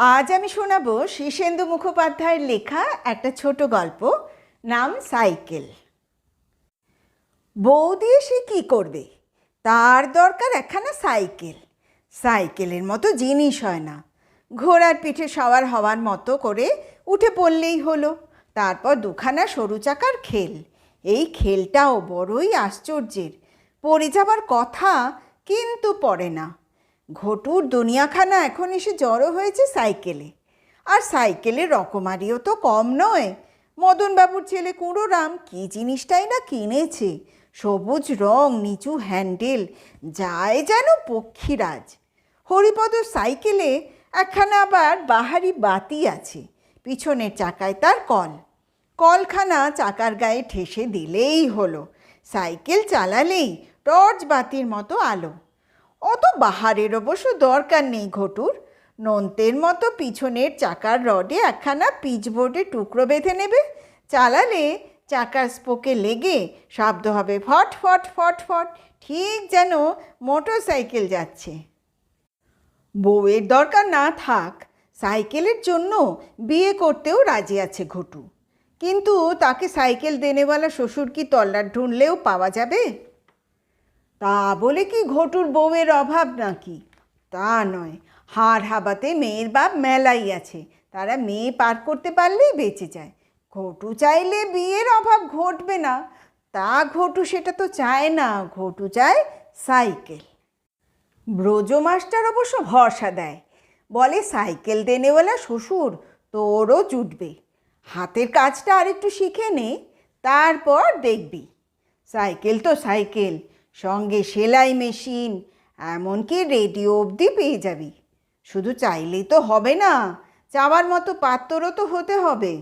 আজ আমি শোনাবো শীর্ষেন্দু মুখোপাধ্যায়ের লেখা একটা ছোট গল্প, নাম সাইকেল। বৌদি সে কী করবে? তার দরকার একখানা সাইকেল। সাইকেলের মতো জিনিস হয় না। ঘোড়ার পিঠে সওয়ার হওয়ার মতো করে উঠে পড়লেই হলো। তারপর দুখানা সরু চাকার খেল। এই খেলটাও বড়ই আশ্চর্যের। পড়ে যাবার কথা কিন্তু পড়ে না। ঘটুর দুনিয়াখানা এখন এসে জড়ো হয়েছে সাইকেলে। আর সাইকেলের রকমারিও তো কম নয়। মদনবাবুর ছেলে কুঁড়োরাম কী জিনিসটাই না কিনেছে? সবুজ রং, নিচু হ্যান্ডেল, যায় যেন পক্ষীরাজ। হরিপদ সাইকেলে একখানা আবার বাহারি বাতি আছে, পিছনের চাকায় তার কল। কলখানা চাকার গায়ে ঠেসে দিলেই হলো, সাইকেল চালালেই টর্চ বাতির মতো আলো। অত বাহারের অবশ্য দরকার নেই ঘটুর। নন্তের মতো পিছনের চাকার রডে একখানা পিচবোর্ডে টুকরো বেঁধে নেবে। চালালে চাকার স্পোকে লেগে শব্দ হবে ফট ফট ফট ফট। ঠিক যেন মোটর সাইকেল যাচ্ছে। বউয়ের দরকার না থাক, সাইকেলের জন্য বিয়ে করতেও রাজি আছে ঘটু। কিন্তু তাকে সাইকেল দেনেওয়ালা শ্বশুর কি তল্লাট ঢুঁড়লেও পাওয়া যাবে? তা বলে কি ঘটুর বউয়ের অভাব নাকি? তা নয়। হাড় হাবাতে মেয়ের বাপ মেলাই আছে। তারা মেয়ে পার করতে পারলেই বেঁচে যায়। ঘটু চাইলে বিয়ের অভাব ঘটবে না। তা ঘটু সেটা তো চায় না। ঘটু চায় সাইকেল। ব্রজ মাস্টার অবশ্য ভরসা দেয়। বলে, সাইকেল দেনেওয়ালা শ্বশুর, তোরও জুটবে। হাতের কাজটা আরেকটু শিখে নে, তারপর দেখবি। সাইকেল তো সাইকেল। সঙ্গে সেলাই মেশিন, এমনকি রেডিও অবধি পেয়ে যাবি। শুধু চাইলেই তো হবে না, চাওয়ার মতো পাত্রও তো হতে হবে।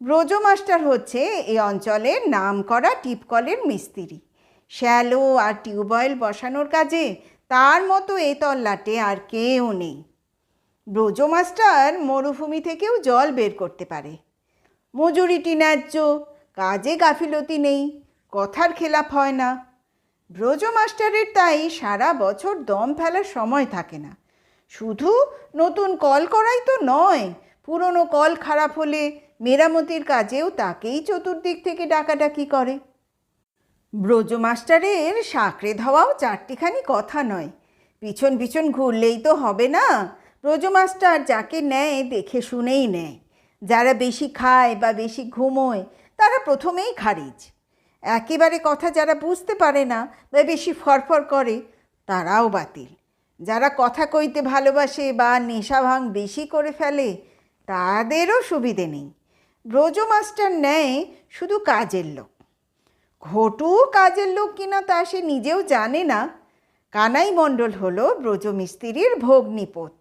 ব্রজ মাস্টার হচ্ছে এই অঞ্চলের নাম করা টিপকলের মিস্ত্রি। শ্যালো আর টিউবওয়েল বসানোর কাজে তার মতো এ তল্লাটে আর কেউ নেই। ব্রজ মাস্টার মরুভূমি থেকেও জল বের করতে পারে। মজুরিটি ন্যায্য, কাজে গাফিলতি নেই, কথার খেলাপ হয় না। ব্রজ মাস্টারের তাই সারা বছর দম ফেলার সময় থাকে না। শুধু নতুন কল করাই তো নয়, পুরনো কল খারাপ হলে মেরামতির কাজেও তাকেই চতুর্দিক থেকে ডাকাডাকি করে। ব্রজ মাস্টারের সাঁকড়ে ধাওয়াও চারটিখানি কথা নয়। পিছন পিছন ঘুরলেই তো হবে না ব্রজ মাস্টার যাকে নেয় দেখে শুনেই নেয়। যারা বেশি খায় বা বেশি ঘুমোয়, তারা প্রথমেই খারিজ। একেবারে কথা যারা বুঝতে পারে না বা বেশি ফরফর করে, তারাও বাতিল। যারা কথা কইতে ভালোবাসে বা নেশা ভাঙ বেশি করে ফেলে, তাদেরও সুবিধে নেই। ব্রজ মাস্টার নেয় শুধু কাজের লোক। ঘটু কাজের লোক কিনা তা সে নিজেও জানে না। কানাই মণ্ডল হলো ব্রজমিস্ত্রির ভগ্নিপথ।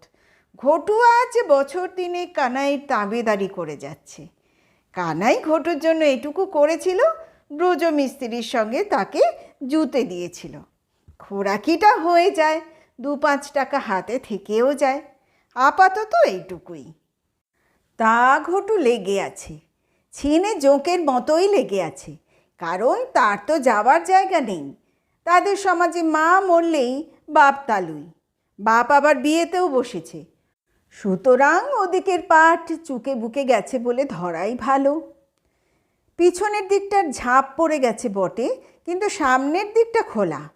ঘটু আজ বছর দিনে কানাইয়ের তাবেদারি করে যাচ্ছে। কানাই ঘটুর জন্য এটুকু করেছিল ব্রজমিস্ত্রির সঙ্গে তাকে জুতে দিয়েছিল। খোরাকিটা হয়ে যায়, দু পাঁচ টাকা হাতে থেকেও যায়। আপাতত এইটুকুই। তা ঘটু লেগে আছে, ছিনে জোঁকের মতোই লেগে আছে, কারণ তার তো যাওয়ার জায়গা নেই। তাদের সমাজে মা মরলেই বাপ তালুই, বাপ আবার বিয়েতেও বসেছে। সুতরাং ওদিকের পাঠ চুকে বুকে গেছে বলে ধরাই ভালো। পিছনের দিকটার ঝাঁপ পড়ে গেছে বটে, কিন্তু সামনের দিকটা খোলা।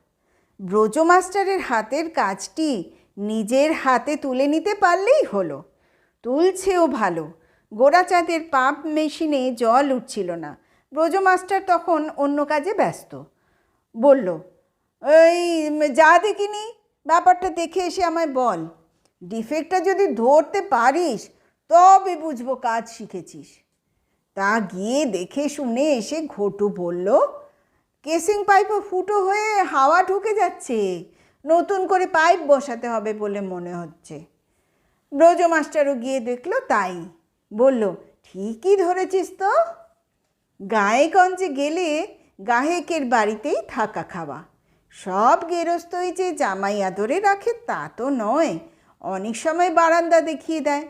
ব্রজ মাস্টারের হাতের কাজটি নিজের হাতে তুলে নিতে পারলেই হলো। তুলছেও ভালো। গোড়াচাঁদের পাম্প মেশিনে জল উঠছিল না। ব্রজ মাস্টার তখন অন্য কাজে ব্যস্ত। বলল, এই, যা দেখিনি, ব্যাপারটা দেখে এসে আমায় বল। ডিফেক্টটা যদি ধরতে পারিস, তবে বুঝব কাজ শিখেছিস। তা গিয়ে দেখে শুনে এসে ঘটু বলল, কেসিং পাইপও ফুটো হয়ে হাওয়া ঢুকে যাচ্ছে। নতুন করে পাইপ বসাতে হবে বলে মনে হচ্ছে। ব্রজ মাস্টারও গিয়ে দেখল তাই। বলল, ঠিকই ধরেছিস তো। গায়েগঞ্জে গেলে গাহেকের বাড়িতেই থাকা খাওয়া। সব গেরস্তই যে জামাই আদরে রাখে তা তো নয়। অনেক সময় বারান্দা দেখিয়ে দেয়।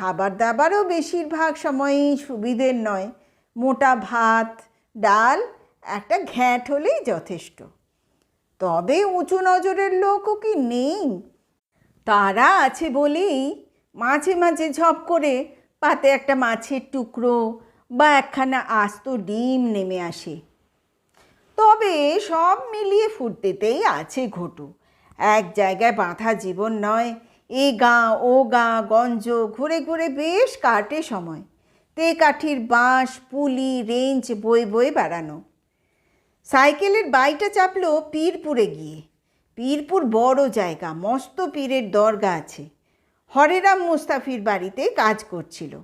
খাবার দাবারও বেশিরভাগ সময়ই সুবিধের নয়। মোটা ভাত, ডাল, একটা ঘ্যাঁট হলেই যথেষ্ট। তবে উঁচু নজরের লোকও কি নেই? তারা আছে বলেই মাঝে মাঝে ঝপ করে পাতে একটা মাছের টুকরো বা একখানা আস্ত ডিম নেমে আসে। তবে সব মিলিয়ে ফুটতেতেই আছে ঘটু। এক জায়গায় বাঁধা জীবন নয় এ গাঁ, ও গাঁ, গঞ্জ, ঘুরে ঘুরে বেশ কাটে সময়। তে কাঠির বাঁশ, পুলি রেঞ্জ বয়ে বয়ে বেড়ানো। সাইকেলের বাইটা চাপলো পীরপুরে গিয়ে। পীরপুর বড় জায়গা, মস্ত পীরের দরগা আছে। হরেরাম মুস্তাফির বাড়িতে কাজ করছিল।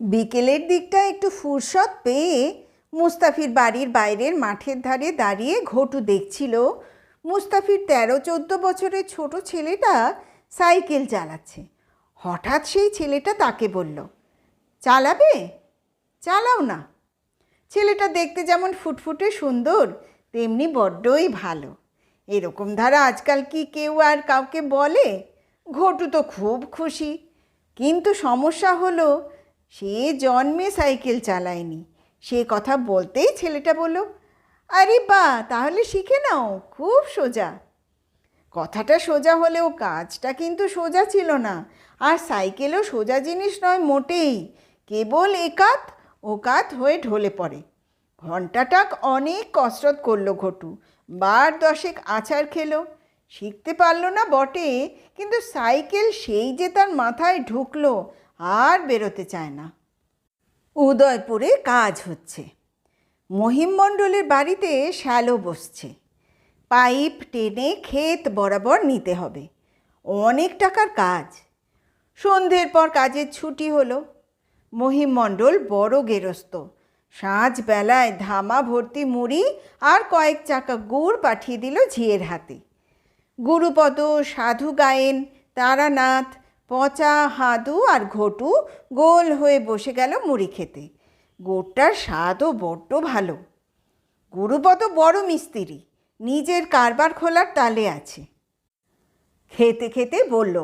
বিকেলের দিকটা একটু ফুরসত পেয়ে মুস্তাফির বাড়ির বাইরের মাঠের ধারে দাঁড়িয়ে ঘটু দেখছিল মুস্তাফির তেরো চোদ্দ বছরের ছোট ছেলেটা সাইকেল চালাচ্ছে। হঠাৎ সেই ছেলেটা তাকে বলল, চালাবে? চালাও না। ছেলেটা দেখতে যেমন ফুটফুটে সুন্দর, তেমনি বড্ডই ভালো। এরকম ধারা আজকাল কি কেউ আর কাউকে বলে? ঘটু তো খুব খুশি। কিন্তু সমস্যা হলো, সে জন্মে সাইকেল চালায়নি। সে কথা বলতেই ছেলেটা বলল, আরে বা, তাহলে শিখে নাও, খুব সোজা। কথাটা সোজা হলেও কাজটা কিন্তু সোজা ছিল না। আর সাইকেলও সোজা জিনিস নয়, মোটেই। কেবল একাত ওকাত হয়ে ঢলে পড়ে। ঘণ্টাটাক অনেক কসরত করল ঘটু। বার দশেক আছাড় খেলো। শিখতে পারল না বটে, কিন্তু সাইকেল সেই যে তার মাথায় ঢুকলো, আর বেরোতে চায় না। উদয়পুরে কাজ হচ্ছে। মহিম মণ্ডলের বাড়িতে শ্যালো বসছে। পাইপ টেনে ক্ষেত বরাবর নিতে হবে। অনেক টাকার কাজ। সন্ধ্যের পর কাজের ছুটি হলো। মহিম মণ্ডল বড় গেরস্ত। সাঁঝ বেলায় ধামা ভর্তি মুড়ি আর কয়েক চাকা গুড় পাঠিয়ে দিল ঝিয়ের হাতে। গুরুপদ, সাধু গায়েন, তারানাথ, পচা, হাদু আর ঘটু গোল হয়ে বসে গেল মুড়ি খেতে। গোড়টার স্বাদও বড্ড ভালো। গুরুপদ বড় মিস্ত্রি। নিজের কারবার খোলার তালে আছে। খেতে খেতে বলল,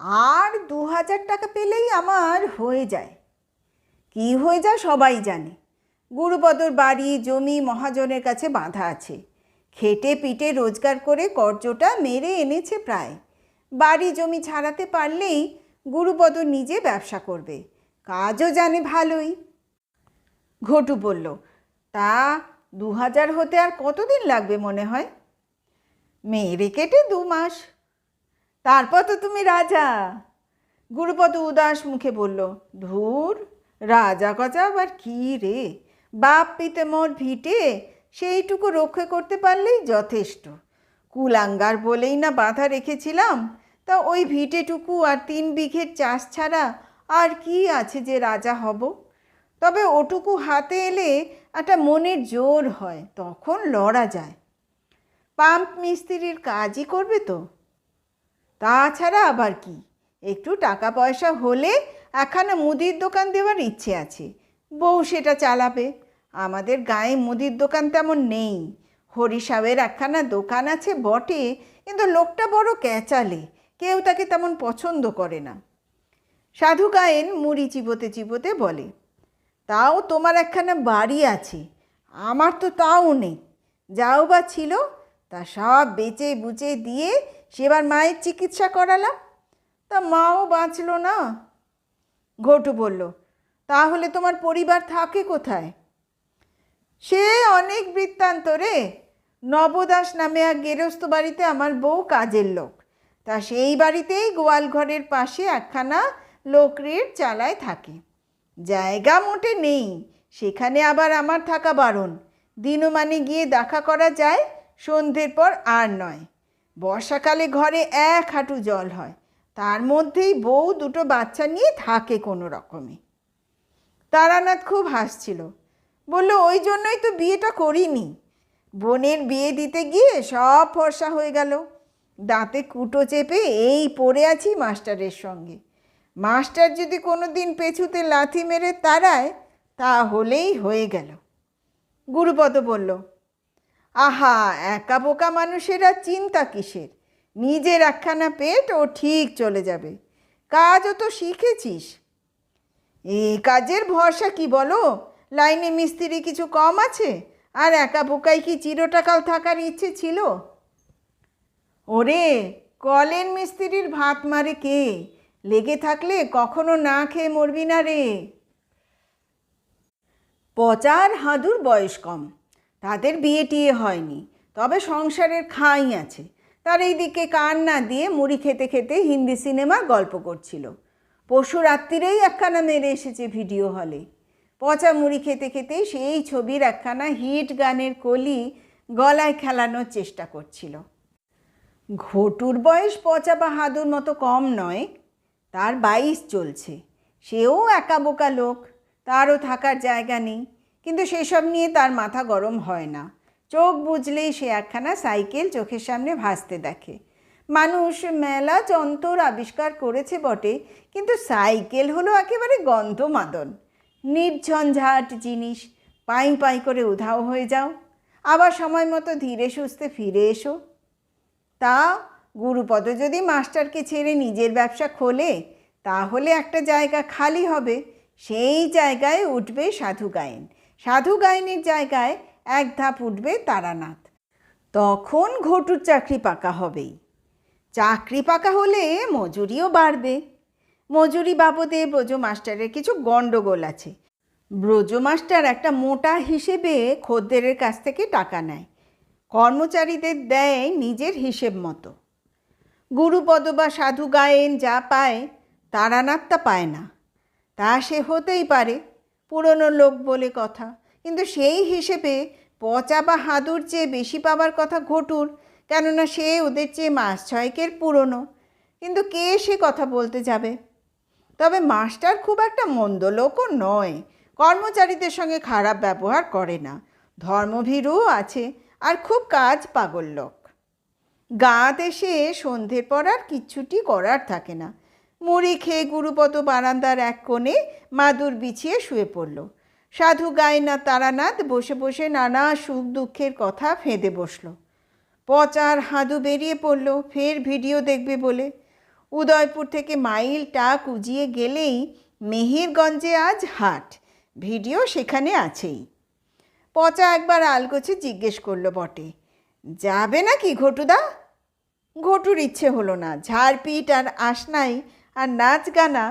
আর দু হাজার টাকা পেলেই আমার হয়ে যায়। কি হয়ে যায় সবাই জানে। গুরুপদর বাড়ি, জমি, মহাজনের কাছে বাঁধা আছে। খেটে পিটে রোজগার করে কর্যটা মেরে এনেছে প্রায়। বাড়ি, জমি ছাড়াতে পারলেই গুরুপদ নিজে ব্যবসা করবে। কাজও জানে ভালোই। ঘটু বলল, তা দু হাজার হতে আর কতদিন লাগবে মনে হয়? মেয়েরে কেটে দু মাস। তারপর তো তুমি রাজা। গুরুপদ উদাস মুখে বলল, ধুর, রাজা কজা আবার কী রে? বাপ পিতে মোর ভিটে, সেইটুকু রক্ষা করতে পারলেই যথেষ্ট। কুলাঙ্গার বলেই না বাধা রেখেছিলাম, তা ওই ভিটেটুকু আর তিন বিঘের চাষ ছাড়া আর কি আছে যে রাজা হব? তবে ওটুকু হাতে এলে একটা মনের জোর হয়, তখন লড়া যায়। পাম্প মিস্ত্রির কাজই করবে তো। তাছাড়া আবার কি? একটু টাকা পয়সা হলে একখানা মুদির দোকান দেওয়ার ইচ্ছে আছে, বউ সেটা চালাবে। আমাদের গায়ে মুদির দোকান তেমন নেই। হরিসাবের একখানা দোকান আছে বটে, কিন্তু লোকটা বড় ক্যাচালে, কেউ তাকে তেমন পছন্দ করে না। সাধু গায়েন মুড়ি চিবোতে চিবোতে বলে তাও তোমার একখানা বাড়ি আছে। আমার তো তাও নেই। যাও বা ছিল, তা সব বেচে বুচে দিয়ে সেবার মায়ের চিকিৎসা করালাম। তা মাও বাঁচল না। ঘটু বলল, তাহলে তোমার পরিবার থাকে কোথায়? সে অনেক বৃত্তান্ত রে। নবদাস নামে এক গেরস্ত বাড়িতে আমার বউ কাজের লোক। তা সেই বাড়িতেই গোয়াল ঘরের পাশে একখানা লোকরের চালায় থাকে। জায়গা মোটে নেই, সেখানে আবার আমার থাকা বারণ। দিনমানে গিয়ে দেখা করা যায়, সন্ধ্যের পর আর নয়। বর্ষাকালে ঘরে এক হাঁটু জল হয়, তার মধ্যেই বউ দুটো বাচ্চা নিয়ে থাকে কোনো রকমে। তারানাথ খুব হাসছিল। বলল, ওই জন্যই তো বিয়েটা করিনি। বোনের বিয়ে দিতে গিয়ে সব ফর্সা হয়ে গেল। দাঁতে কুটো চেপে এই পড়ে আছি মাস্টারের সঙ্গে। মাস্টার যদি কোনো দিন পেছুতে লাথি মেরে তাড়ায় তাহলেই হয়ে গেল। গুরুপদ বলল, আহা একা বোকা মানুষেরা চিন্তা কিসের? নিজের একখানা পেট ও ঠিক চলে যাবে। কাজও তো শিখেছিস। এই কাজের ভরসা কি বলো? লাইনে মিস্ত্রি কিছু কম আছে? আর একা বোকাই কি চিরটাকাল থাকার ইচ্ছে ছিল? ওরে কলেন মিস্ত্রির ভাত মারে কে? লেগে থাকলে কখনো না খেয়ে মরবি না রে। পচার হাঁদুর বয়স কম, তাদের বিয়ে টিয়ে হয়নি, তবে সংসারের খাই আছে। তার এই দিকে কান না দিয়ে মুড়ি খেতে খেতে হিন্দি সিনেমা গল্প করছিল। পশু রাত্রিরেই একখানা মেরে এসেছে ভিডিও হলে। পচা মুড়ি খেতে খেতে সেই ছবির একখানা হিট গানের কলি গলায় খেলানোর চেষ্টা করছিল। ঘটুর বয়স পচা বা হাদুর মতো কম নয় তার বাইশ চলছে। সেও একা বোকা লোক, তারও থাকার জায়গা নেই। কিন্তু সেসব নিয়ে তার মাথা গরম হয় না। চোখ বুঝলেই সে একখানা সাইকেল চোখের সামনে ভাসতে দেখে। মানুষ মেলা যন্তর আবিষ্কার করেছে বটে, কিন্তু সাইকেল হলো একেবারে গন্ধমাদন। নির্ঝঞ্ঝাট জিনিস, পাই পাই করে উধাও হয়ে যাও। আবার সময় মতো ধীরে সুস্থে ফিরে এসো। তা গুরুপদ যদি মাস্টারকে ছেড়ে নিজের ব্যবসা খোলে, তাহলে একটা জায়গা খালি হবে। সেই জায়গায় উঠবে সাধু গায়েন। সাধু গায়েনের জায়গায় এক ধাপ উঠবে তারানাথ। তখন ঘটুর চাকরি পাকা হবেই। চাকরি পাকা হলে মজুরিও বাড়বে। মজুরি বাবদে ব্রজ মাস্টারের কিছু গণ্ডগোল আছে। ব্রজ মাস্টার একটা মোটা হিসেবে খদ্দেরের কাছ থেকে টাকা নেয়। কর্মচারীদের দেয় নিজের হিসেব মতো। গুরুপদ বা সাধু গায়েন যা পায় তারানাথ তা পায় না। তা সে হতেই পারে, পুরনো লোক বলে কথা। কিন্তু সেই হিসেবে পচা বা হাদুর চেয়ে বেশি পাবার কথা ঘটুর, কেননা সে ওদের চেয়ে মাস ছয়েকের পুরনো। কিন্তু কে সে কথা বলতে যাবে? তবে মাস্টার খুব একটা মন্দ লোকও নয়, কর্মচারীদের সঙ্গে খারাপ ব্যবহার করে না। ধর্মভীরুও আছে, আর খুব কাজ পাগল লোক। গাঁত এসে সন্ধ্যের পর আর কিচ্ছুটি করার থাকে না। মুড়ি খেয়ে গুরুপদ বারান্দার এক কোণে মাদুর বিছিয়ে শুয়ে পড়ল। সাধু গায়না তারানাথ বসে বসে নানা সুখ দুঃখের কথা ফেঁদে বসল। পচার হাঁদু বেরিয়ে পড়ল, ফের ভিডিও দেখবে বলে। উদয়পুর থেকে মাইল টাক উজিয়ে গেলেই মেহেরগঞ্জে আজ হাট। ভিডিও সেখানে আছেই। পচা একবার আলগোছে জিজ্ঞেস করল বটে যাবে নাকি ঘটুদা? ঘটুর ইচ্ছে হলো না, ঝাড়পিট আর আসনাই আর নাচ গানা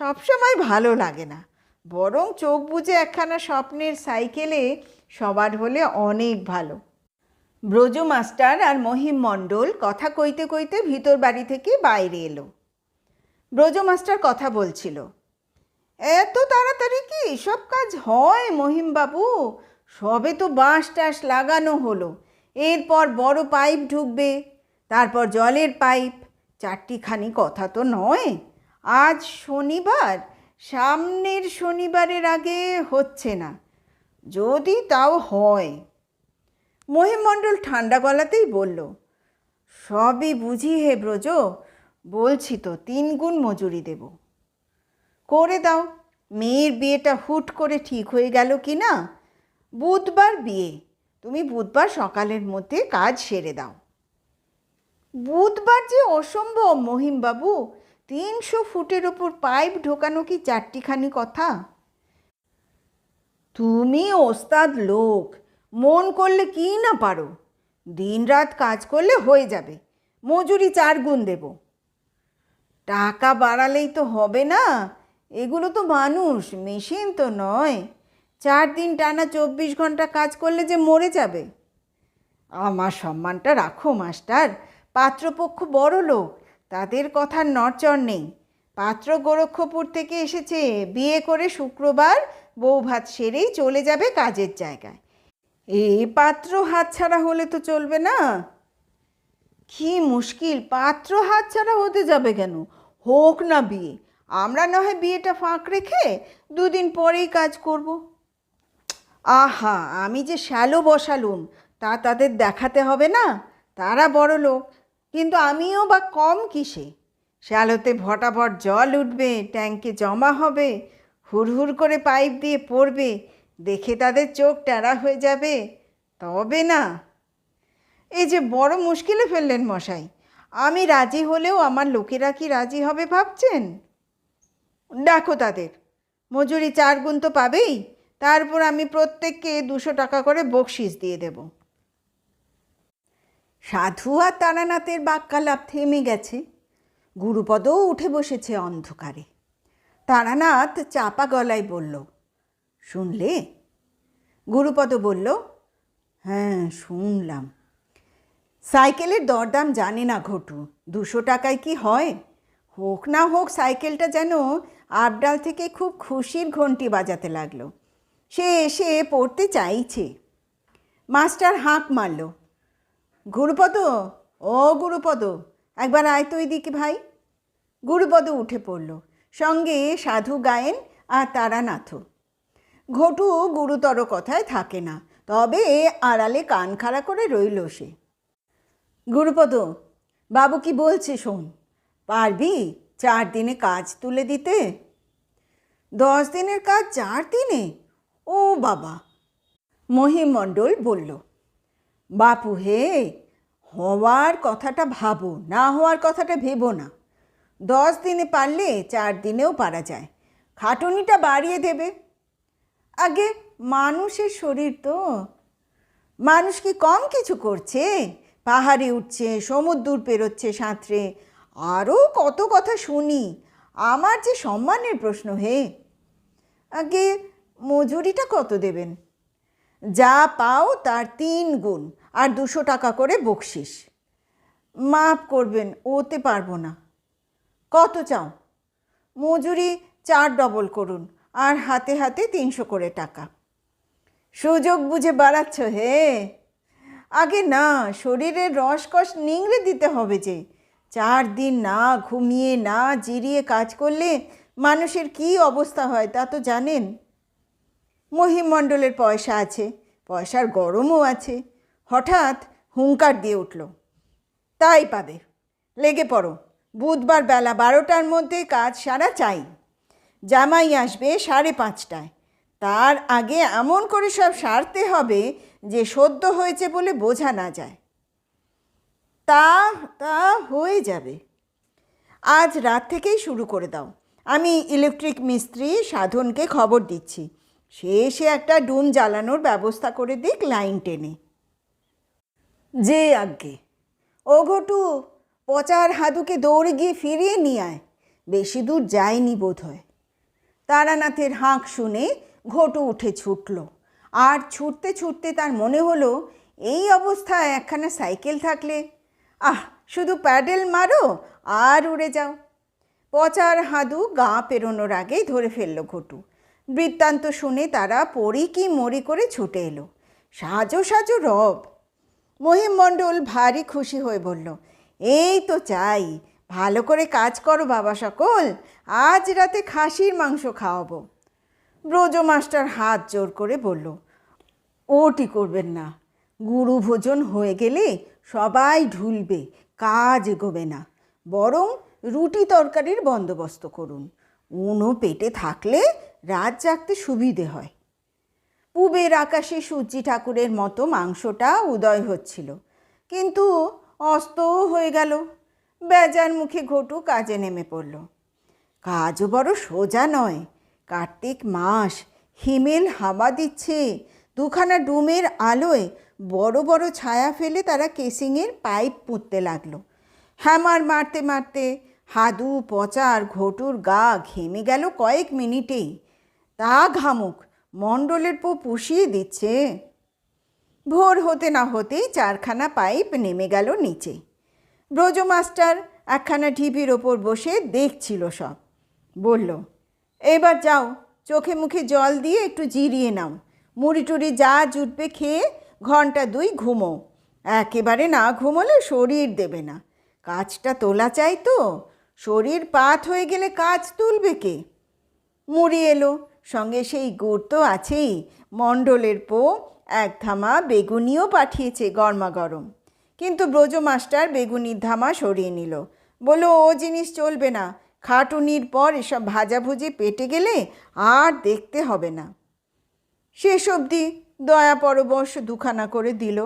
সবসময় ভালো লাগে না। বরং চোখ বুজে একখানা স্বপ্নের সাইকেলে সবার হলে অনেক ভালো। ব্রজ মাস্টার আর মহিম মণ্ডল কথা কইতে কইতে ভিতর বাড়ি থেকে বাইরে এলো। ব্রজ মাস্টার কথা বলছিল, এত তাড়াতাড়ি কি সব কাজ হয় মহিমবাবু? সবে তো বাঁশ টাস লাগানো হলো। এরপর বড় পাইপ ঢুকবে, তারপর জলের পাইপ। চারটিখানি কথা তো নয়। আজ শনিবার, সামনের শনিবারের আগে হচ্ছে না। যদি তাও হয়। মহিমণ্ডল ঠান্ডা গলাতেই বলল, সবই বুঝি হে ব্রজ, বলছি তো তিন গুণ মজুরি দেব। করে দাও, মেয়ের বিয়েটা হুট করে ঠিক হয়ে গেল কি না? বুধবার বিয়ে। তুমি বুধবার সকালের মধ্যে কাজ সেরে দাও। বুধবার যে অসম্ভব, মহিমবাবু, তিনশো ফুটের ওপর পাইপ ঢোকানো কি চারটিখানি কথা? তুমি ওস্তাদ লোক, মন করলে কি না পারো? দিন রাত কাজ করলে হয়ে যাবে, মজুরি চার গুণ দেব। টাকা বাড়ালেই তো হবে না, এগুলো তো মানুষ, মেশিন তো নয়। চার দিন টানা চব্বিশ ঘণ্টা কাজ করলে যে মরে যাবে? আমার সম্মানটা রাখো, মাস্টার। পাত্রপক্ষ বড় লোক, তাদের কথার নড়চড় নেই। পাত্র গোরক্ষপুর থেকে এসেছে, বিয়ে করে শুক্রবার বউ ভাত সেরেই চলে যাবে কাজের জায়গায়। এই পাত্র হাতছাড়া হলে তো চলবে না। কি মুশকিল, পাত্র হাতছাড়া হতে যাবে কেন? হোক না বিয়ে, আমরা না হয় বিয়েটা ফাঁক রেখে দুদিন পরেই কাজ করব। আহা, আমি যে শ্যালো বসালুম, তা তাদের দেখাতে হবে না? তারা বড় লোক, কিন্তু আমিও বা কম কিসে? শ্যালোতে ভটাভট জল উঠবে ট্যাঙ্কে জমা হবে, হুড়হুড় করে পাইপ দিয়ে পড়বে, দেখে তাদের চোখ টেরা হয়ে যাবে, তবে না। এই যে বড় মুশকিলে ফেললেন মশাই, আমি রাজি হলেও আমার লোকেরা কি রাজি হবে ভাবছেন? ডাকো তাদের, মজুরি চার গুণ তো পাবেই তারপর আমি প্রত্যেককে দুশো টাকা করে বকশিস দিয়ে দেব। সাধু আর তারানাথের বাক্যালাপ থেমে গেছে। গুরুপদও উঠে বসেছে অন্ধকারে। তারানাথ চাপা গলায় বলল, শুনলে? গুরুপদ বলল হ্যাঁ শুনলাম। সাইকেলের দরদাম জানে না ঘটু। দুশো টাকায় কি হয়? হোক না হোক, সাইকেলটা যেন আবডাল থেকে খুব খুশির ঘন্টি বাজাতে লাগল। সে এসে পড়তে চাইছে। মাস্টার হাঁক মারল, গুরুপদ, ও গুরুপদ, একবার আয় তো দিকে ভাই। গুরুপদ উঠে পড়ল, সঙ্গে সাধু গায়েন আর তারানাথ। ঘটু গুরুতর কথায় থাকে না, তবে আড়ালে কান খাড়া করে রইল সে। গুরুপদ, বাবু কি বলছে শোন, পারবি চার দিনে কাজ তুলে দিতে? দশ দিনের কাজ চার দিনে? ও বাবা। মহিমণ্ডল বলল, বাপু হে, হওয়ার কথাটা ভাবো, না হওয়ার কথাটা ভেবো না। দশ দিনে পারলে চার দিনেও পারা যায়। খাটুনিটা বাড়িয়ে দেবে। আগে মানুষের শরীর তো। মানুষ কি কম কিছু করছে? পাহাড়ে উঠছে সমুদ্র পেরোচ্ছে সাঁতরে। আরও কত কথা শুনি। আমার যে সম্মানের প্রশ্ন হে। আগে মজুরিটা কত দেবেন? যা পাও তার তিন গুণ, আর দুশো টাকা করে বকশিস। মাফ করবেন, ওতে পারব না। কত চাও? মজুরি চার ডবল করুন, আর হাতে হাতে তিনশো করে টাকা। সুযোগ বুঝে বাড়াচ্ছ, হে? আগে না, শরীরের রসকস নিংড়ে দিতে হবে যে। চার দিন না ঘুমিয়ে, না জিরিয়ে কাজ করলে মানুষের কি অবস্থা হয় তা তো জানেন। মহিমণ্ডলের পয়সা আছে, পয়সার গরমও আছে। হঠাৎ হুঙ্কার দিয়ে উঠল, তাই পাবে। লেগে পড়ো। বুধবার বেলা বারোটার মধ্যে কাজ সারা চাই। জামাই আসবে সাড়ে পাঁচটায়। তার আগে এমন করে সব সারতে হবে যে সদ্য হয়েছে বলে বোঝা না যায়। তা তা হয়ে যাবে। আজ রাত থেকেই শুরু করে দাও। আমি ইলেকট্রিক মিস্ত্রি সাধনকে খবর দিচ্ছি। সে এসে একটা ডুম জ্বালানোর ব্যবস্থা করে দিক লাইন টেনে। যে আজ্ঞে, ও ঘটু পচার হাদুকে দৌড়ে গিয়ে ফিরিয়ে নিয়ে আয়, বেশি দূর যায়নি বোধ হয় তারানাথের হাঁক শুনে ঘটু উঠে ছুটল। আর ছুটতে ছুটতে তার মনে হলো, এই অবস্থায় একখানা সাইকেল থাকলে, আহ, শুধু প্যাডেল মারো আর উড়ে যাও। পচার হাদু গা পেরোনোর আগেই ধরে ফেলল ঘটু। বৃত্তান্ত শুনে তারা পড়ি কি মরি করে ছুটে এলো। সাজো সাজো রব। মহিমণ্ডল ভারী খুশি হয়ে বলল, এই তো চাই, ভালো করে কাজ করো বাবা সকল, আজ রাতে খাসির মাংস খাওয়াবো। ব্রজ মাস্টার হাত জোর করে বলল, ওটি করবেন না, গুরু ভোজন হয়ে গেলে সবাই ঢুলবে, কাজ এগোবে না। বরং রুটি তরকারির বন্দোবস্ত করুন। উনো পেটে থাকলে রাত জাগতে সুবিধে হয়। পূবের আকাশে সূর্যি ঠাকুরের মতো মাংসটা উদয় হচ্ছিল। কিন্তু অস্তও হয়ে গেল। বেজার মুখে ঘটু কাজে নেমে পড়ল। কাজও বড় সোজা নয়। কার্তিক মাস হিমেল হাওয়া দিচ্ছে। দুখানা ডুমের আলোয় বড় বড় ছায়া ফেলে তারা কেসিংয়ের পাইপ পুঁততে লাগল। হ্যামার মারতে মারতে হাদু পচার ঘটুর গা ঘেমে গেল কয়েক মিনিটেই। তা ঘামুক, মণ্ডলের পো পুষিয়ে দিচ্ছে। ভোর হতে না হতেই চারখানা পাইপ নেমে গেল নিচে। ব্রজ মাস্টার একখানা ঢিপির ওপর বসে দেখছিল সব। বলল, এবার যাও, চোখে মুখে জল দিয়ে একটু জিরিয়ে নাও। মুড়ি টুড়ি যা জুটবে খেয়ে ঘণ্টা দুই ঘুমো। একেবারে না ঘুমোলে শরীর দেবে না। কাজটা তোলা চাই তো। শরীর পাত হয়ে গেলে কাজ তুলবে কে? মুড়ি এলো সঙ্গে সেই গুড় তো আছেই। মণ্ডলের পো এক ধামা বেগুনিও পাঠিয়েছে গরমা গরম কিন্তু ব্রজ মাস্টার বেগুনির ধামা সরিয়ে নিল। বলল, ও জিনিস চলবে না। খাটুনির পর এসব ভাজাভুজি পেটে গেলে আর দেখতে হবে না। শেষ অবধি দয়া পরবশ দুখানা করে দিল।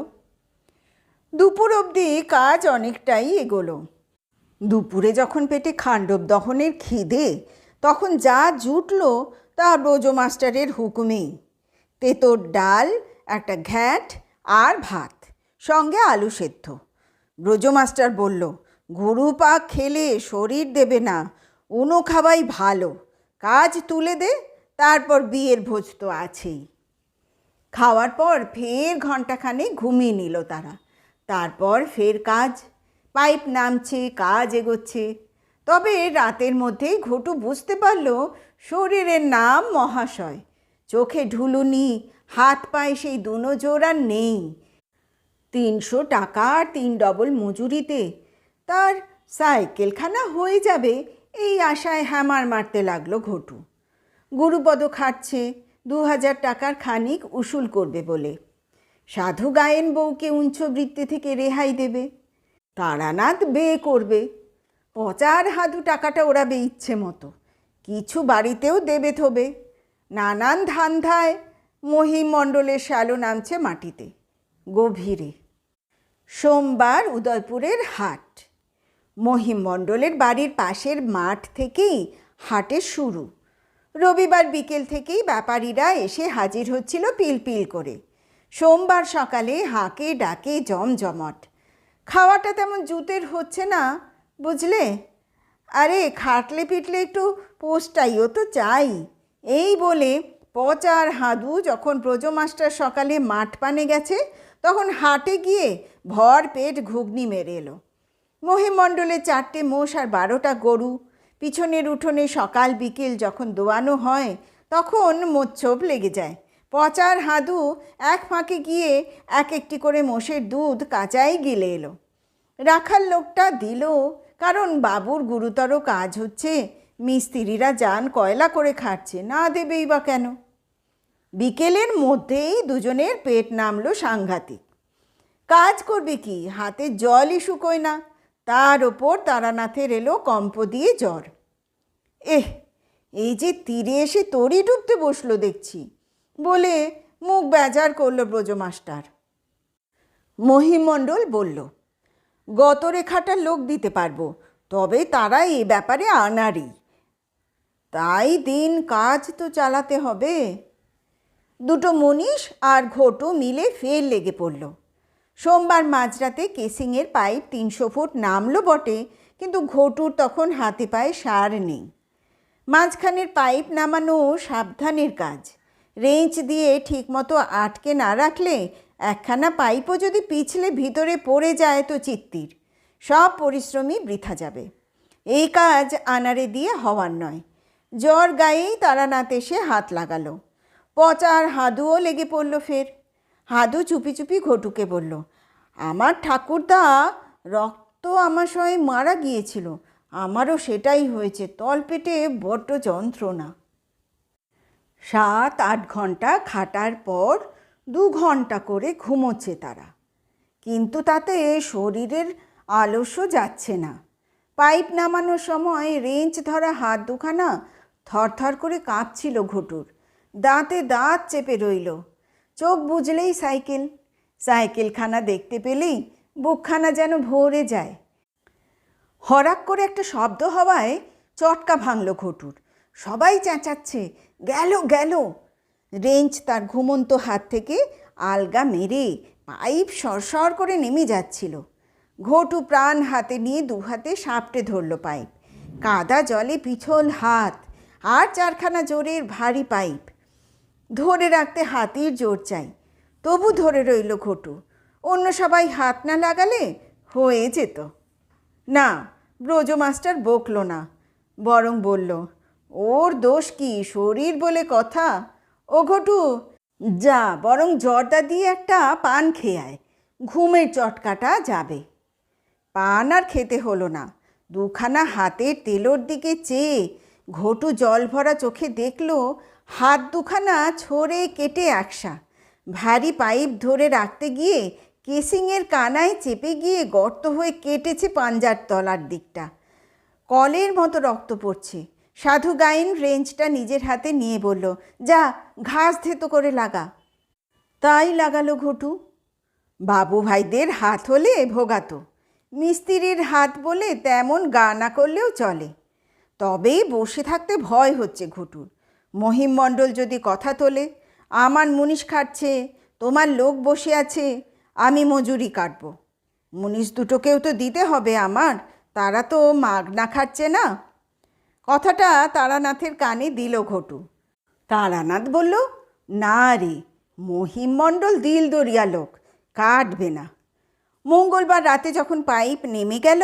দুপুর অবধি কাজ অনেকটাই এগোলো। দুপুরে যখন পেটে খাণ্ডব দহনের খিদে, তখন যা জুটলো তা ব্রজ মাস্টারের হুকুমেই। তেতোর ডাল, একটা ঘ্যাট আর ভাত, সঙ্গে আলু সেদ্ধ। ব্রজ মাস্টার বলল গরু পাক খেলে শরীর দেবে না, উনো খাওয়াই ভালো, কাজ তুলে দে, তারপর বিয়ের ভোজ তো আছেই। খাওয়ার পর ফের ঘন্টাখানে ঘুমিয়ে নিল তারা। তারপর ফের কাজ, পাইপ নামছে, কাজ এগোচ্ছে। তবে রাতের মধ্যেই ঘটু বুঝতে পারল শরীরের নাম মহাশয়। চোখে ঢুলুনি হাত পায়ে সেই দুনো আর নেই। তিনশো টাকা আর তিন ডবল মজুরিতে। তার সাইকেলখানা হয়ে যাবে, এই আশায় হ্যামার মারতে লাগল ঘটু। গুরুপদ খাটছে, দু হাজার টাকার খানিক উসুল করবে বলে। সাধু গায়েন বউকে উঞ্চবৃত্তি থেকে রেহাই দেবে। তারানাথ বে করবে। পচার হাধু টাকাটা ওড়াবে ইচ্ছে মতো। কিছু বাড়িতেও দেবে থবে। নানান ধান্ধায় মহিমণ্ডলের শ্যালো নামছে মাটিতে, গভীরে। সোমবার উদয়পুরের হাট। মহিমণ্ডলের বাড়ির পাশের মাঠ থেকেই হাটে শুরু। রবিবার বিকেল থেকেই ব্যাপারীরা এসে হাজির হচ্ছিল পিলপিল করে। সোমবার সকালে হাঁকে ডাকে জমজমট। খাওয়াটা তেমন জুতের হচ্ছে না, বুঝলে? আরে খাটলে পিটলে একটু পোস্টাইও তো চাই। এই বলে পচার হাদু যখন ব্রজ মাস্টার সকালে মাঠ পানে গেছে, তখন হাটে গিয়ে ভর পেট ঘুগনি মেরে এলো। মহিমণ্ডলে চারটে মোষ আর বারোটা গরু, পিছনের উঠোনে সকাল বিকেল যখন দোয়ানো হয়, তখন মোচ্ছব লেগে যায়। পচার হাদু এক ফাঁকে গিয়ে এক একটি করে মোষের দুধ কাঁচাই গিলে এলো। রাখার লোকটা দিল, কারণ বাবুর গুরুতর কাজ হচ্ছে মিস্ত্রিরা যান কয়লা করে খাচ্ছে না দেবেই বা কেন? বিকেলের মধ্যেই দুজনের পেট নামলো সাংঘাতিক। কাজ করবে কি? হাতে জলই শুকোয় না? তার ওপর তারানাথের এলো কম্প দিয়ে জ্বর। এহ, এই যে তীরে এসে তরি ডুবতে বসল দেখছি। বলে মুখ বেজার করল ব্রজ মাস্টার মহিমণ্ডল বলল গত রেখাটার লোক দিতে পারব, তবে তারা এ ব্যাপারে আনারই তাই দিন কাজ তো চালাতে হবে। দুটো মনীষ আর ঘটু মিলে ফের লেগে পড়ল। সোমবার মাঝরাতে কেসিংয়ের পাইপ তিনশো ফুট নামলো বটে, কিন্তু ঘটুর তখন হাতে পায়ে সার নেই। মাঝখানের পাইপ নামানো সাবধানের কাজ। রেঞ্চ দিয়ে ঠিকমতো আটকে না রাখলে একখানা পাইপও যদি পিছলে ভিতরে পড়ে যায় তো চিত্তির। সব পরিশ্রমই বৃথা যাবে। এই কাজ আনারে দিয়ে হওয়ার নয়। জ্বর গায়েই তারানাথ এসে হাত লাগালো। পচার হাদুও লেগে পড়ল ফের। হাদু চুপি চুপি ঘটুকে বলল, আমার ঠাকুরদা, রক্ত আমার সঙ্গে মারা গিয়েছিল। আমারও সেটাই হয়েছে, তলপেটে বড্ড যন্ত্রণা। সাত আট ঘণ্টা খাটার পর দু ঘণ্টা করে ঘুমোচ্ছে তারা। কিন্তু তাতে শরীরের আলস্য যাচ্ছে না। পাইপ নামানোর সময় রেঞ্চ ধরা হাত দুখানা থরথর করে কাঁপছিল ঘটুর। দাঁতে দাঁত চেপে রইল। চোখ বুঝলেই সাইকেল। সাইকেলখানা দেখতে পেলেই বুকখানা যেন ভরে যায়। হরাক করে একটা শব্দ হওয়ায় চটকা ভাঙল ঘটুর। সবাই চেঁচাচ্ছে, গেল গেল। রেঞ্জ তার ঘুমন্ত হাত থেকে আলগা মেরে পাইপ সরসর করে নেমে যাচ্ছিল। ঘটু প্রাণ হাতে নিয়ে দু হাতে সাপটে ধরল পাইপ। কাদা জলে পিছল হাত। আর চারখানা জোরের ভারী পাইপ। ধরে রাখতে হাতির জোর চাই। তবু ধরে রইল ঘটু। অন্য সবাই হাত না লাগালে হয়ে যেত। না ব্রজ মাস্টার বকল না, বরং বলল, ওর দোষ কি, শরীর বলে কথা? ও ঘটু, যা, বরং জর্দা দিয়ে একটা পান খেয়ে আয় ঘুমের চটকাটা যাবে। পান আর খেতে হলো না। দুখানা হাতের তেলোর দিকে চেয়ে ঘটু জল ভরা চোখে দেখল, হাত দুখানা ছড়ে কেটে একসা। ভারী পাইপ ধরে রাখতে গিয়ে কেসিংয়ের কানায় চেপে গিয়ে গর্ত হয়ে কেটেছে পাঞ্জার তলার দিকটা। কলের মতো রক্ত পড়ছে। সাধু গাইন রেঞ্জটা নিজের হাতে নিয়ে বলল, যা, ঘাস থেতো করে লাগা। তাই লাগালো ঘটু? বাবু ভাইদের হাত হলে ভোগাতো। মিস্ত্রির হাত বলে তেমন গা না করলেও চলে। তবেই বসে থাকতে ভয় হচ্ছে ঘটুর। মহিমণ্ডল যদি কথা তোলে, আমার মুনিশ খাটছে, তোমার লোক বসে আছে, আমি মজুরি কাটব। মুনিশ দুটোকেও তো দিতে হবে আমার, তারা তো মাগনা খাচ্ছে না? কথাটা তারানাথের কানে দিল ঘটু। তারানাথ বলল, না রে, মহিম মণ্ডল দিল দরিয়া লোক, কাটবে না। মঙ্গলবার রাতে যখন পাইপ নেমে গেল,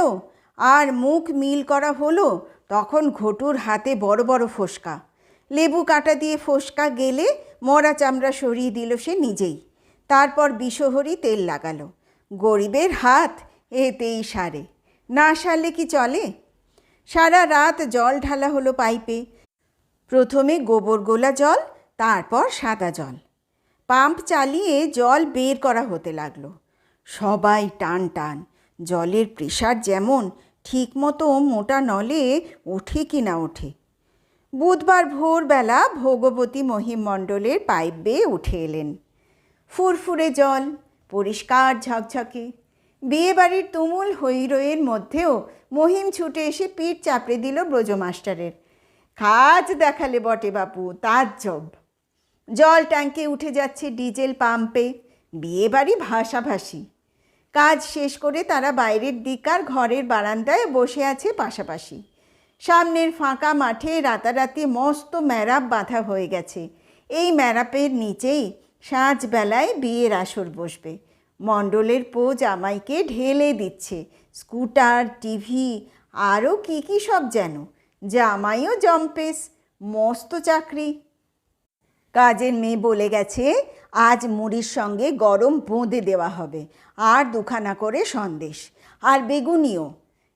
আর মুখ মিল করা হলো তখন ঘটুর হাতে বড় বড় ফোসকা। লেবু কাটা দিয়ে ফোসকা গেলে মরা চামড়া সরিয়ে দিল সে নিজেই। তারপর বিষহরি তেল লাগালো। গরিবের হাত এতেই সারে। না সারলে কি চলে? সারা রাত জল ঢালা হলো পাইপে। প্রথমে গোবর গোলা জল, তারপর সাদা জল। পাম্প চালিয়ে জল বের করা হতে লাগল। সবাই টান টান। জলের প্রেশার যেমন ঠিকমতো মোটা নলে ওঠে কি না ওঠে। বুধবার ভোরবেলা ভোগবতী মহিমণ্ডলের পাইপ বেয়ে উঠে এলেন। ফুরফুরে জল, পরিষ্কার ঝকঝকে, বিয়েবাড়ির তুমুল হৈরয়ের মধ্যেও মহিম ছুটে এসে পিঠ চাপড়ে দিল ব্রজ মাস্টারের কাজ দেখালে বটে বাপু তাজ্জব জল ট্যাঙ্কে উঠে যাচ্ছে ডিজেল পাম্পে, বিয়েবাড়ি ভাষাভাষী। কাজ শেষ করে তারা বাইরের দিকার ঘরের বারান্দায় বসে আছে পাশাপাশি। সামনের ফাঁকা মাঠে রাতারাতি মস্ত ম্যারাপ বাঁধা হয়ে গেছে। এই ম্যারাপের নিচেই সাঁঝবেলায় বিয়ের আসর বসবে। মণ্ডলের পো জামাইকে ঢেলে দিচ্ছে। স্কুটার, টিভি, আরও কী কী সব যেন। জামাইও জম্পেস মস্ত চাকরি। কাজের মেয়ে বলে গেছে আজ মুড়ির সঙ্গে গরম বোঁদে দেওয়া হবে। আর দুখানা করে সন্দেশ। আর বেগুনিও।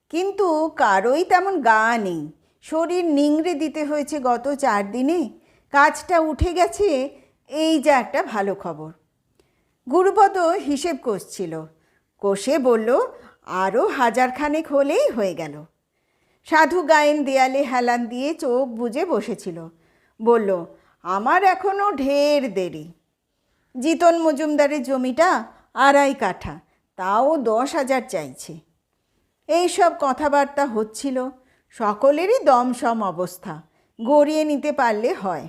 কিন্তু কারোই তেমন গা নেই। শরীর নিংড়ে দিতে হয়েছে গত চার দিনে। কাজটা উঠে গেছে, এই যে একটা ভালো খবর। গুরুপদ হিসেব কষছিল কষে বলল আরও হাজারখানেক হলেই হয়ে গেল। সাধু গায়েন দেয়ালে হেলান দিয়ে চোখ বুজে বসেছিল। বলল, আমার এখনও ঢের দেরি। জিতন মজুমদারের জমিটা আড়াই কাঠা, তাও দশ হাজার চাইছে। এই সব কথাবার্তা হচ্ছিল, সকলেরই দমসম অবস্থা, গড়িয়ে নিতে পারলে হয়।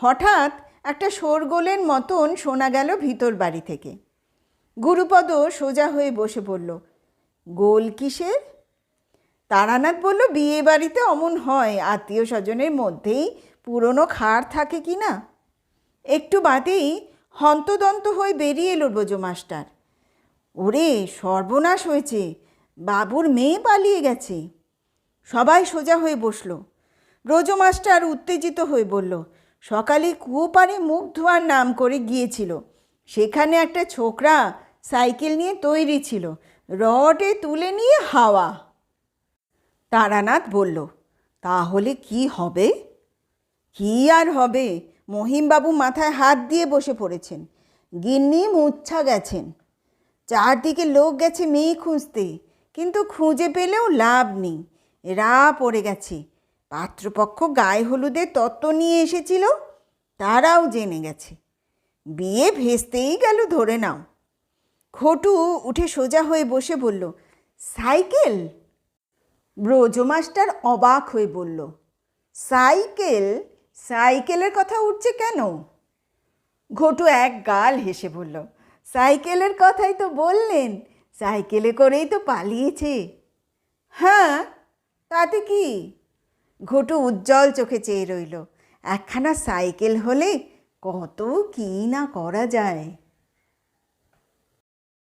হঠাৎ একটা শোরগোলের মতন শোনা গেল ভিতর বাড়ি থেকে। গুরুপদ সোজা হয়ে বসে পড়ল, গোল কিসের? তারানাথ বলল, বিয়ে বাড়িতে অমন হয়, আত্মীয় স্বজনের মধ্যেই পুরনো খাড় থাকে কি না? একটু বাদেই হন্তদন্ত হয়ে বেরিয়ে এলো ব্রজ মাস্টার। ওরে, সর্বনাশ হয়েছে, বাবুর মেয়ে পালিয়ে গেছে। সবাই সোজা হয়ে বসল। ব্রজ মাস্টার উত্তেজিত হয়ে বলল, সকালে কুয়ো পাড়ে মুখ ধোয়ার নাম করে গিয়েছিল। সেখানে একটা ছোকরা সাইকেল নিয়ে তৈরি ছিল। রডে তুলে নিয়ে হাওয়া। তারানাথ বলল, তাহলে কি হবে? কি আর হবে? মহিমবাবু মাথায় হাত দিয়ে বসে পড়েছেন। গিন্নি মুচ্ছা গেছেন। চারদিকে লোক গেছে মেয়ে খুঁজতে, কিন্তু খুঁজে পেলেও লাভ নেই। রা পড়ে গেছে। পাত্রপক্ষ গায়ে হলুদের তত্ত্ব নিয়ে এসেছিল, তারাও জেনে গেছে। বিয়ে ভেস্তেই গেল, ধরে নাও। খটু উঠে সোজা হয়ে বসে বলল, সাইকেল? ব্রজ মাস্টার অবাক হয়ে বলল, সাইকেল? সাইকেলের কথা উঠছে কেন? ঘটু এক গাল হেসে বলল, সাইকেলের কথাই তো বললেন, সাইকেলে করেই তো পালিয়েছে। হ্যাঁ তাতে কি? ঘটু উজ্জ্বল চোখে চেয়ে রইল, একখানা সাইকেল হলে কত কী না করা যায়?